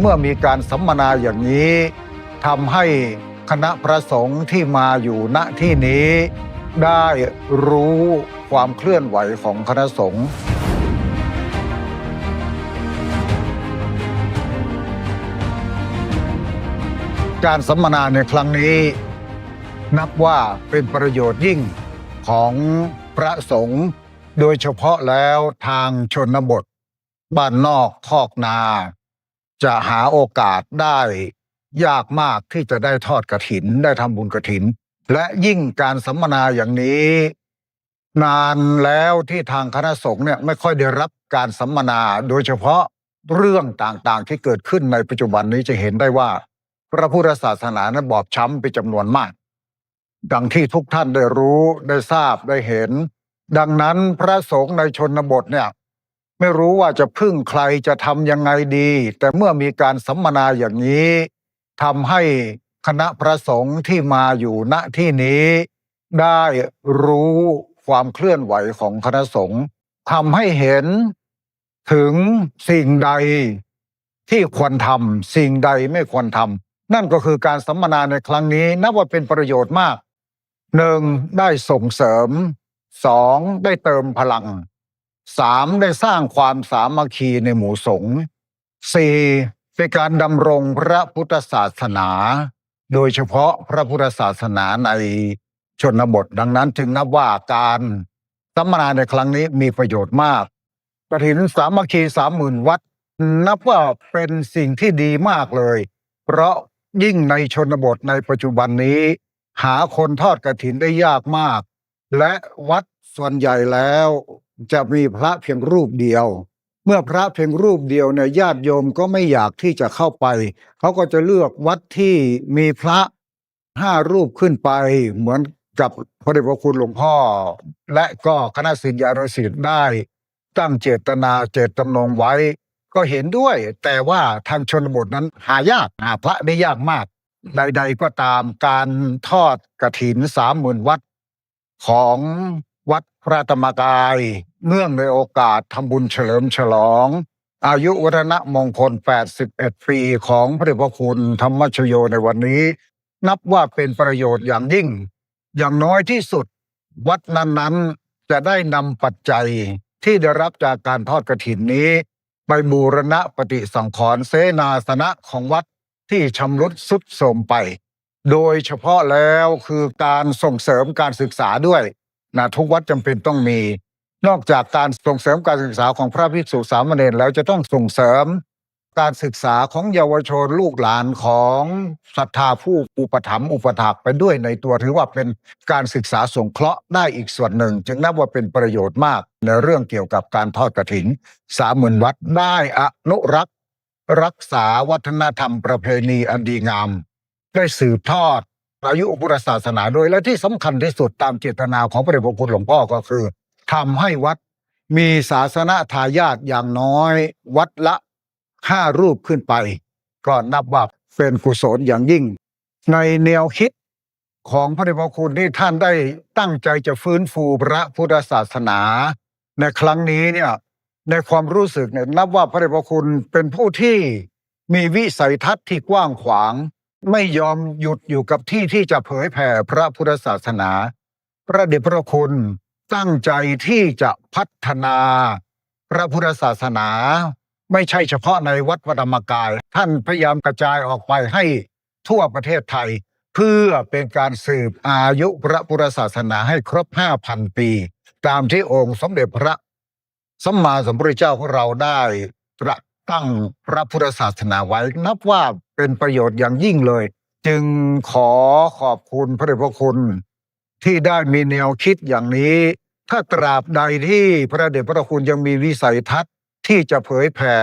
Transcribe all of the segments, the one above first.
เมื่อมีการสัมมนาอย่างนี้ทำให้คณะพระสงฆ์ที่มาอยู่ณที่นี้ ได้รู้ความเคลื่อนไหวของคณะสงฆ์การสัมมนาในครั้งนี้ นับว่าเป็นประโยชน์ยิ่งของพระสงฆ์โดยเฉพาะแล้วทางชนบท บ้านนอกคอกนา จะหาโอกาสได้ยากมากที่จะได้ทอดกระถิน ได้ทำบุญกระถิน และยิ่งการสัมมนาอย่างนี้ นานแล้วที่ทางคณะสงฆ์เนี่ยไม่ค่อยได้รับการสัมมนา โดยเฉพาะเรื่องต่างๆ ที่เกิดขึ้นในปัจจุบันนี้จะเห็นได้ว่า พระพุทธศาสนานั้นบอบช้ำเป็นจำนวนมาก ดังที่ทุกท่านได้รู้ได้ทราบได้เห็น ดังนั้นพระสงฆ์ในชนบทเนี่ย ไม่รู้ว่าจะพึ่งใครจะทำยังไงดี แต่เมื่อมีการสัมมนาอย่างนี้ทำให้คณะพระสงฆ์ที่มาอยู่ณที่นี้ ได้รู้ความเคลื่อนไหวของคณะสงฆ์ทำให้เห็นถึงสิ่งใดที่ควรทำสิ่งใดไม่ควรทำนั่นก็คือการสัมมนาในครั้งนี้ นับว่าเป็นประโยชน์มากหนึ่งได้ส่งเสริมสองได้เติมพลัง สามได้สร้างความสามัคคีในหมู่สงฆ์สี่เป็นการดำรงพระพุทธศาสนา โดยเฉพาะพระพุทธศาสนาในชนบทดังนั้นจึงนับว่าการสัมมนาในครั้งนี้มีประโยชน์มากกฐินสามัคคีสามหมื่นวัด นับว่าเป็นสิ่งที่ดีมากเลย เพราะยิ่งในชนบทในปัจจุบันนี้ หาคนทอดกระถินได้ยากมาก และวัดส่วนใหญ่แล้ว จะมีพระเพียงรูปเดียว เมื่อพระเพียงรูปเดียวเนี่ยญาติโยมก็ไม่อยากที่จะเข้าไป เขาก็จะเลือกวัดที่มีพระห้ารูปขึ้นไป เหมือนกับพระเดชพระคุณหลวงพ่อ และก็คณะศิษยานุศิษย์ได้ ตั้งเจตนาเจตจำนงไว้ ก็เห็นด้วย แต่ว่าทางชนบทนั้นหายากหาพระได้ยากมากใดๆก็ตามการทอดกระถินสามหมื่นวัดของ วัดพระธรรมกาย เนื่องในโอกาสทำบุญเฉลิมฉลอง อายุวัฒนะมงคล 81 ปีของพระเดชพระคุณธรรมชโยในวันนี้ นับว่าเป็นประโยชน์อย่างยิ่ง อย่างน้อยที่สุด วัดนั้นๆจะได้นำปัจจัยที่ได้รับจากการทอดกระถินนี้ ไปบูรณะปฏิสังขรณ์เสนาสนะของวัดที่ชำรุดสุดโทรมไป โดยเฉพาะแล้วคือการส่งเสริมการศึกษาด้วย นะทุกวัดจำเป็นต้องมี นอกจากการส่งเสริมการศึกษาของพระภิกษุสามเณรแล้วจะต้องส่งเสริม การศึกษาของเยาวชนลูกหลานของศรัทธาผู้อุปถัมภ์อุปถักไปด้วยในตัวถือว่าเป็นการศึกษาสงเคราะห์ได้อีกส่วนหนึ่ง จึงนับว่าเป็นประโยชน์มากในเรื่องเกี่ยวกับการทอดกระถินสามหมื่นวัดได้อนุรักษ์ รักษาวัฒนธรรมประเพณีอันดีงามได้สืบทอด อายุพุทธศาสนาโดยและที่สำคัญที่สุดตามเจตนาของพระเดชพระคุณหลวงพ่อก็คือทำให้วัดมีศาสนาทายาทอย่างน้อย วัดละห้ารูปขึ้นไป ก็นับว่าเป็นกุศลอย่างยิ่ง ในแนวคิดของพระเดชพระคุณที่ท่านได้ตั้งใจจะฟื้นฟูพระพุทธศาสนา ในครั้งนี้เนี่ยในความรู้สึกเนี่ยนับว่าพระเดชพระคุณเป็นผู้ที่มีวิสัยทัศน์ที่กว้างขวาง ไม่ยอมหยุดอยู่กับที่ที่จะเผยแผ่พระพุทธศาสนา พระเดชพระคุณตั้งใจที่จะพัฒนา พระพุทธศาสนา ไม่ใช่เฉพาะในวัดพระธรรมกาย ท่านพยายามกระจายออกไปให้ทั่วประเทศไทย เพื่อเป็นการสืบอายุพระพุทธศาสนาให้ครบ 5,000 ปี ตามที่องค์สมเด็จพระสัมมาสัมพุทธเจ้าของเราได้ตรัส ตั้งพระพุทธศาสนาไว้ นับว่าเป็นประโยชน์อย่างยิ่งเลย จึงขอขอบคุณพระเดชพระคุณที่ได้มีแนวคิดอย่างนี้ ถ้าตราบใดที่พระเดชพระคุณยังมีวิสัยทัศน์ที่จะเผยแผ่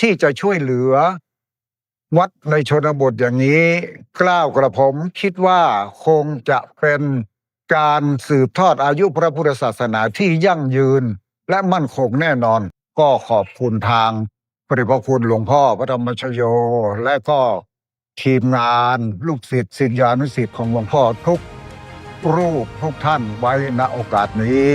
ที่จะช่วยเหลือ วัดในชนบทอย่างนี้กล้าวกระผมคิดว่าคงจะเป็นการสืบทอดอายุพระพุทธศาสนาที่ยั่งยืนและมั่นคงแน่นอนก็ขอบคุณทาง ระเดชพระคุณหลวงพ่อพระธรรมชโย และก็ทีมงานลูกศิษย์ศิษยานุศิษย์ของหลวงพ่อทุกรูปทุกท่านไว้ณโอกาสนี้